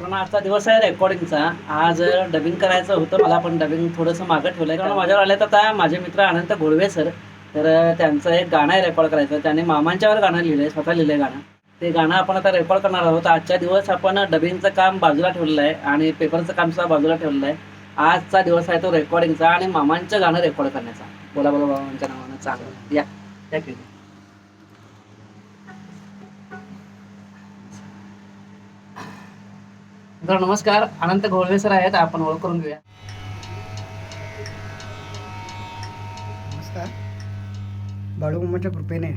पण आजचा दिवस आहे रेकॉर्डिंगचा आज डबिंग करायचं होतं मला पण डबिंग थोडंसं मागं ठेवलं आहे कारण माझ्यावर आले तर आता माझे मित्र अनंत घोळवे सर तर त्यांचं एक गाणं आहे रेकॉर्ड करायचं. त्याने मामांच्यावर गाणं लिहिलं आहे स्वतः लिहिलं आहे गाणं. ते गाणं आपण आता रेकॉर्ड करणार आहोत. आजच्या दिवस आपण डबिंगचं काम बाजूला ठेवलेलं आहे आणि पेपरचं काम सुद्धा बाजूला ठेवलेलं आहे आजचा दिवस आहे तो रेकॉर्डिंगचा आणि मामांचं गाणं रेकॉर्ड करण्याचा. बोला बोला मामांच्या नावानं चांगलं या. थँक्यू तर नमस्कार. अनंत घोळवे सर आहेत. आपण ओळख करून घेऊया. नमस्कार. बाळूमामाच्या कृपेने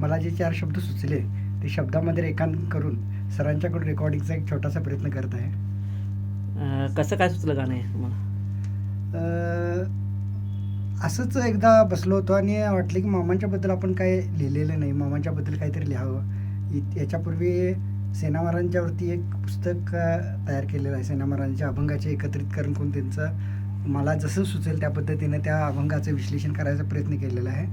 मला जे चार शब्द सुचले ते शब्दामध्ये रेखांकन करून सरांच्याकडून रेकॉर्डिंगचा एक छोटासा प्रयत्न करत आहे. कसं काय सुचलं गाणं आहे तुम्हाला? अं, असंच एकदा बसलो होतो आणि वाटलं की मामांच्याबद्दल आपण काय लिहिलेलं नाही. मामांच्याबद्दल काहीतरी लिहावं. इ- याच्यापूर्वी सेनामारांच्यावरती एक पुस्तक तयार केलेलं आहे. सेनामारांच्या अभंगाचे एकत्रितकरण करून कोण त्यांचं मला जसं सुचेल त्या पद्धतीने त्या अभंगाचं विश्लेषण करायचा प्रयत्न केलेला आहे.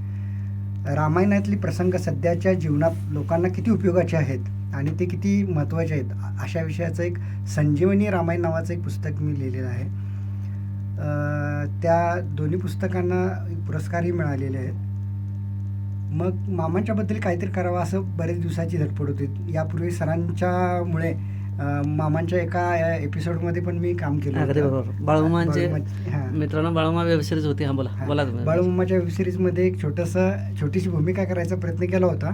रामायणातली प्रसंग सध्याच्या जीवनात लोकांना किती उपयोगाचे आहेत आणि ते किती महत्त्वाचे आहेत अशा विषयाचं एक संजीवनी रामायण नावाचं एक पुस्तक मी लिहिलेलं आहे. त्या दोन्ही पुस्तकांना पुरस्कारही मिळालेले आहेत. मग मामांच्याबद्दल काहीतरी करावं असं बरेच दिवसाची धडपड होती. यापूर्वी सरांच्यामुळे मामांच्या एका एपिसोडमध्ये पण मी काम केलं बाळूमांचे बाळूमा-. मित्रांनो बाळूमा वेब सिरीज होती हा बोला. बोला तुम्ही. बाळूमामाच्या वेब सिरीजमध्ये एक छोटंसं छोटीशी भूमिका करायचा प्रयत्न केला होता.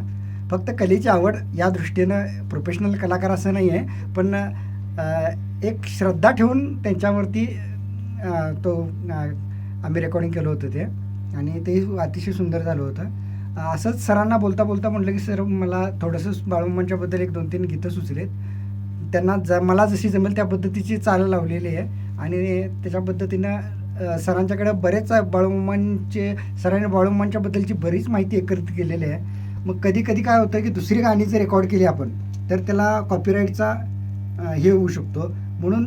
फक्त कलेची आवड या दृष्टीनं प्रोफेशनल कलाकार असं नाही आहे पण एक श्रद्धा ठेवून त्यांच्यावरती तो आम्ही रेकॉर्डिंग केलं होतं ते. आणि ते अतिशय सुंदर झालं होतं. असंच सरांना बोलता बोलता म्हटलं की सर मला थोडंसं बाळूमामांच्याबद्दल एक दोन तीन गीतं सुचलेत. त्यांना ज मला जशी जमेल त्या पद्धतीची चाल लावलेली आहे आणि त्याच्या पद्धतीनं सरांच्याकडे बरेच बाळूमामांचे सरांनी बाळूमामांच्याबद्दलची बरीच माहिती एकत्रित केलेली आहे. मग कधी कधी काय होतं की दुसरी गाणी जर रेकॉर्ड केली आपण तर त्याला कॉपीराईटचा हे होऊ शकतो. म्हणून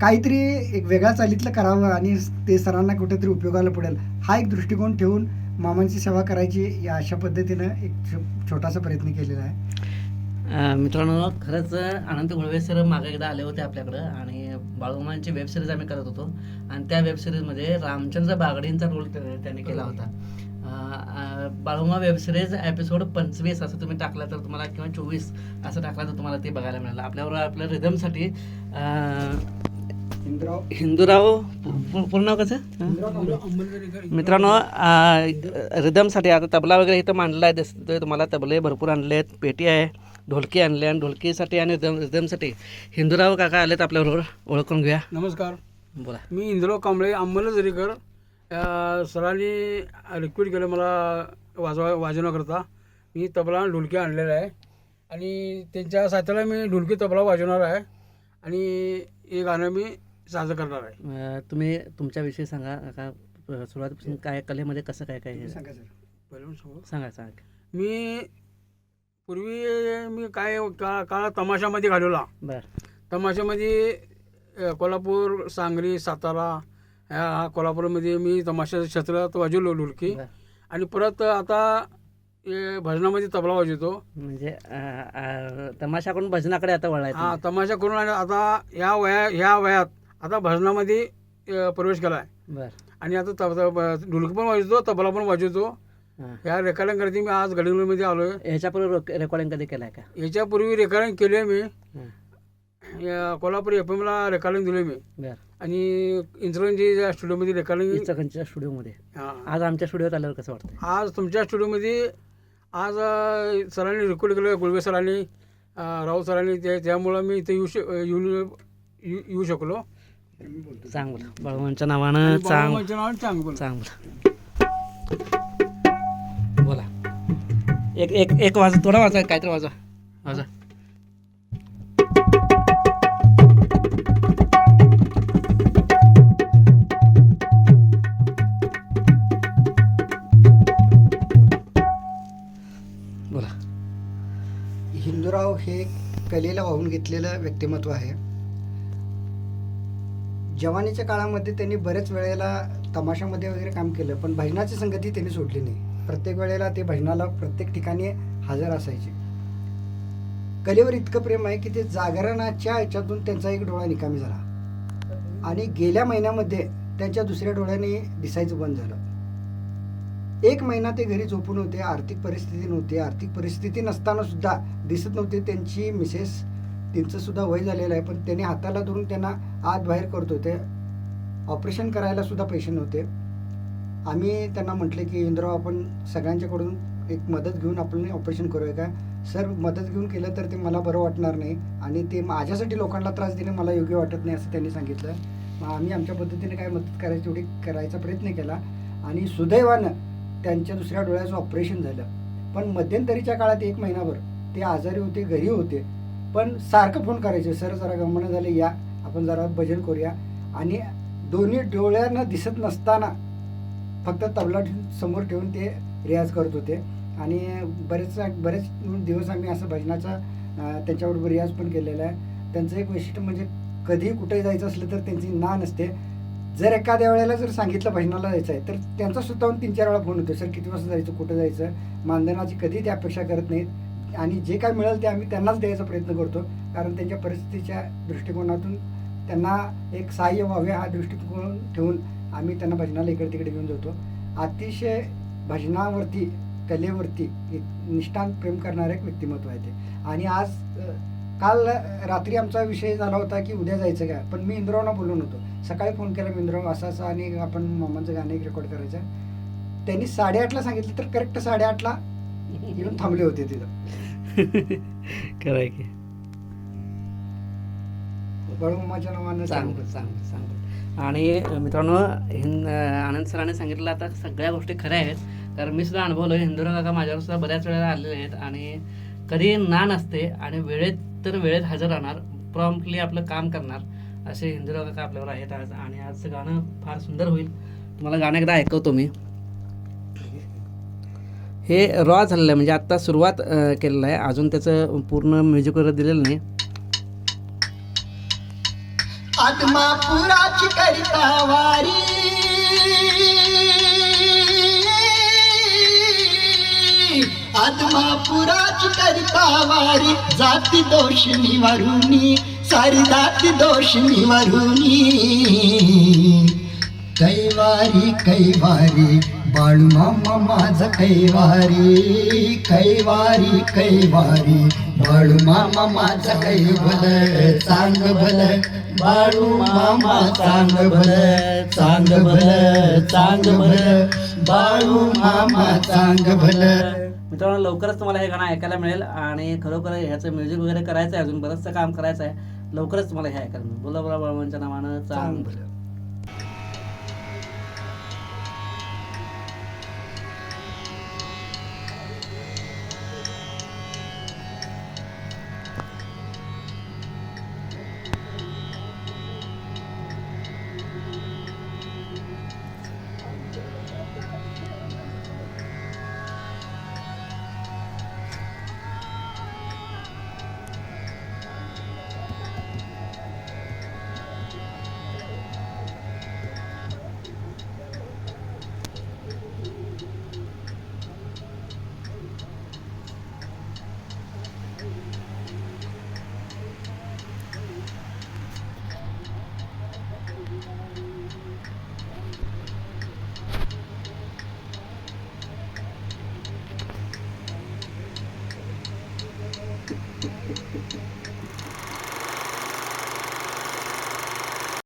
काहीतरी एक वेगळ्या चालीतलं करावं आणि ते सरांना कुठेतरी उपयोगाला पडेल हा एक दृष्टिकोन ठेवून मामांची सेवा करायची या अशा पद्धतीनं एक छो- छोटासा प्रयत्न केलेला आहे. मित्रांनो खरंच अनंत गुळवे सर मागे एकदा आले होते आपल्याकडं आणि बाळूमांची वेब सिरीज आम्ही करत होतो. आणि त्या वेब सिरीजमध्ये रामचंद्र बागडींचा रोल त्यांनी केला होता. बाळुमा वेबसिरीज बाळूमा एपिसोड पंचवीस असं तुम्ही टाकला तर तुम्हाला किंवा चोवीस असं टाकला तर तुम्हाला ते बघायला मिळालं. आपल्यावर आपल्या रिदमसाठी हिंदूराव. पूर्ण नाव कसं? मित्रांनो रिदमसाठी आता तबला वगैरे इथं मांडला आहे. दिसतोय तुम्हाला तबले भरपूर आणले आहेत. पेटी आहे ढोलकी आणली आणि ढोलकीसाठी आणि रिदम रिदमसाठी हिंदूराव काका आलेत आपल्याबरोबर. ओळख करून घेऊया. नमस्कार. बोला. मी इंद्रव कांबळे अंमलझरीकर अ, सरांनी रिक्वेस्ट केलं मला वाजवा वाजवण्याकरता. मी तबला आणि ढोलकी आणलेला आहे. आणि त्यांच्या साथीला मी ढोलकी तबला वाजवणार आहे. आणि हे गाणं मी साजरं करणार आहे. अं, तुम्ही तुमच्याविषयी सांगा अं, सुरुवातीपासून काय कलेमध्ये कसं काय काय? सांगा सर पहिलं सांगू. सांगा सांगा. मी पूर्वी मी काय का काळ तमाशामध्ये घालवला. बरं. तमाशामध्ये अ, कोल्हापूर सांगली सातारा ह्या हा कोल्हापूरमध्ये मी तमाशा क्षेत्रात वाजवलो बरं. आणि परत आता हे भजनामध्ये तबला वाजवतो. म्हणजे अं, अं, तमाशाकडून भजनाकडे आता वळायचं हा तमाशा करून आणि आता ह्या वया ह्या वयात आता भजनामध्ये प्रवेश केला आहे आणि आता ढोलकी पण वाजवतो तबला पण वाजवतो. ह्या रेकॉर्डिंग करते मी आज गडिंगमध्ये आलो आहे ह्याच्यापूर्वी रेकॉर्डिंग कधी केलं आहे का? याच्यापूर्वी रेकॉर्डिंग केली मी. या कोल्हापूर एफ एमला रेकॉर्डिंग दिली मी. आणि इंचलंजी या स्टुडिओमध्ये रेकॉर्डिंग इचकनच्या स्टुडिओमध्ये. आज आमच्या स्टुडिओत आल्यावर कसं वाटतं आज तुमच्या स्टुडिओमध्ये आज सरांनी रेकॉर्ड केलं गुळवे सरांनी राऊत सरांनी त्यामुळं मी इथे येऊ श येऊ शकलो. चांगलं. बाळूमांच्या नावानं चांग. चांगलं. बोला. एक एक एक वाज थोडा वाजा काहीतरी वाजा वाजा बोला. हिंदूराव हे कलेला वाहून घेतलेलं व्यक्तिमत्व आहे. जवानीच्या काळामध्ये त्यांनी बरेच वेळेला तमाशामध्ये वगैरे काम केलं पण भजनाची संगती त्यांनी सोडली नाही. प्रत्येक वेळेला ते भजनाला प्रत्येक ठिकाणी हजर असायचे. कलेवर इतकं प्रेम आहे की ते जागरणाच्या ह्याच्यातून त्यांचा एक डोळा निकामी झाला. आणि गेल्या महिन्यामध्ये त्यांच्या दुसऱ्या डोळ्याने दिसायचं बंद झालं. एक महिना ते घरी झोपून होते आर्थिक परिस्थिती नव्हती. आर्थिक परिस्थिती नसताना सुद्धा दिसत नव्हते त्यांची मिसेस त्यांचं सुद्धा वय झालेलं आहे पण त्यांनी हाताला धरून त्यांना आत बाहेर करत होते ऑपरेशन करायला सुद्धा पैसे नव्हते. आम्ही त्यांना म्हटले की इंद्राव आपण सगळ्यांच्याकडून एक मदत घेऊन आपण ऑपरेशन करूया का? सर मदत घेऊन केलं तर ते मला बरं वाटणार नाही आणि ते माझ्यासाठी लोकांना त्रास देणे मला योग्य वाटत नाही असं त्यांनी सांगितलं. मग आम्ही आमच्या पद्धतीने काय मदत करायची तेवढी करायचा प्रयत्न केला आणि सुदैवानं त्यांच्या दुसऱ्या डोळ्याचं ऑपरेशन झालं. पण मध्यंतरीच्या काळात एक महिनाभर ते आजारी होते घरी होते. पण सारखं फोन करायचे. सर जरा गमनं झाले या. आपण जरा भजन करूया. आणि दोन्ही डोळ्यांना दिसत नसताना फक्त तबला समोर ठेवून ते रियाज करत होते. आणि बरेच बरेच दिवस आम्ही असं भजनाचा त्यांच्याबरोबर रियाज पण केलेला आहे. त्यांचं एक वैशिष्ट्य म्हणजे कधी कुठे जायचं असलं तर त्यांची ना नसते. जर एखाद्या वेळेला जर सांगितलं भजनाला जायचं आहे तर त्यांचा स्वतःहून तीन चार वेळा फोन होतो. सर किती वाजता जायचं? कुठं जायचं? मानधनाची कधी ते अपेक्षा करत नाहीत. आणि जे काय मिळेल ते आम्ही त्यांनाच द्यायचा प्रयत्न करतो. कारण त्यांच्या परिस्थितीच्या दृष्टिकोनातून त्यांना एक सहाय्य व्हावे हा दृष्टिकोन ठेवून आम्ही त्यांना भजनाला इकडे तिकडे घेऊन जातो. अतिशय भजनावरती कलेवरती एक निष्ठांत प्रेम करणारं एक व्यक्तिमत्व आहे ते. आणि आज काल रात्री आमचा विषय झाला होता की उद्या जायचं का पण मी इंद्रावना बोलून होतो सकाळी फोन केला मी इंद्राव असं असा आणि आपण मामांचं गाणं एक रेकॉर्ड करायचं आहे. त्यांनी साडेआठला सांगितलं तर करेक्ट साडेआठला येऊन थांबले होते तिथं. खरंय की. बळमामाच्या नावानं चांगलं चांगलं चांगलं. आणि मित्रांनो हिंद आनंद सरांनी सांगितलं आता सगळ्या गोष्टी खऱ्या आहेत. कारण मी सुद्धा अनुभवलो हिंदुरा काका माझ्यावर सुद्धा बऱ्याच वेळेला आलेले आहेत. आणि कधी ना नसते आणि वेळेत तर वेळेत हजर राहणार प्रॉम्प्टली आपलं काम करणार असे हिंदुरा काका आपल्यावर आहेत आज. आणि आजचं गाणं फार सुंदर होईल. तुम्हाला गाणं एकदा ऐकवतो मी. हे रॉ झालेलं आहे म्हणजे आत्ता सुरुवात केलेलं आहे. अजून त्याचं पूर्ण म्युझिक वगैरे दिलेलं नाही. आत्मापुराची करिता वारी. आत्मापुराची करिता वारी. जाती दोष निवारुनी सारी जाती दोष निवारुनी कैवारी कैवारी बाळू मामा माझ कैवारी कैवारी कैवारी. बाळू मामा माझ भल चांग भल बाळू मामा चांग भल चांग भल चांग भल बाळू मामा चांग भल मित्रांनो लवकरच तुम्हाला हे गाणं ऐकायला मिळेल आणि खरोखर ह्याचं म्युझिक वगैरे करायचं आहे अजून बरंचसं काम करायचं आहे लवकरच तुम्हाला हे ऐकायला मिळेल. बोला बोला बाळूंच्या नावानं चांग भलं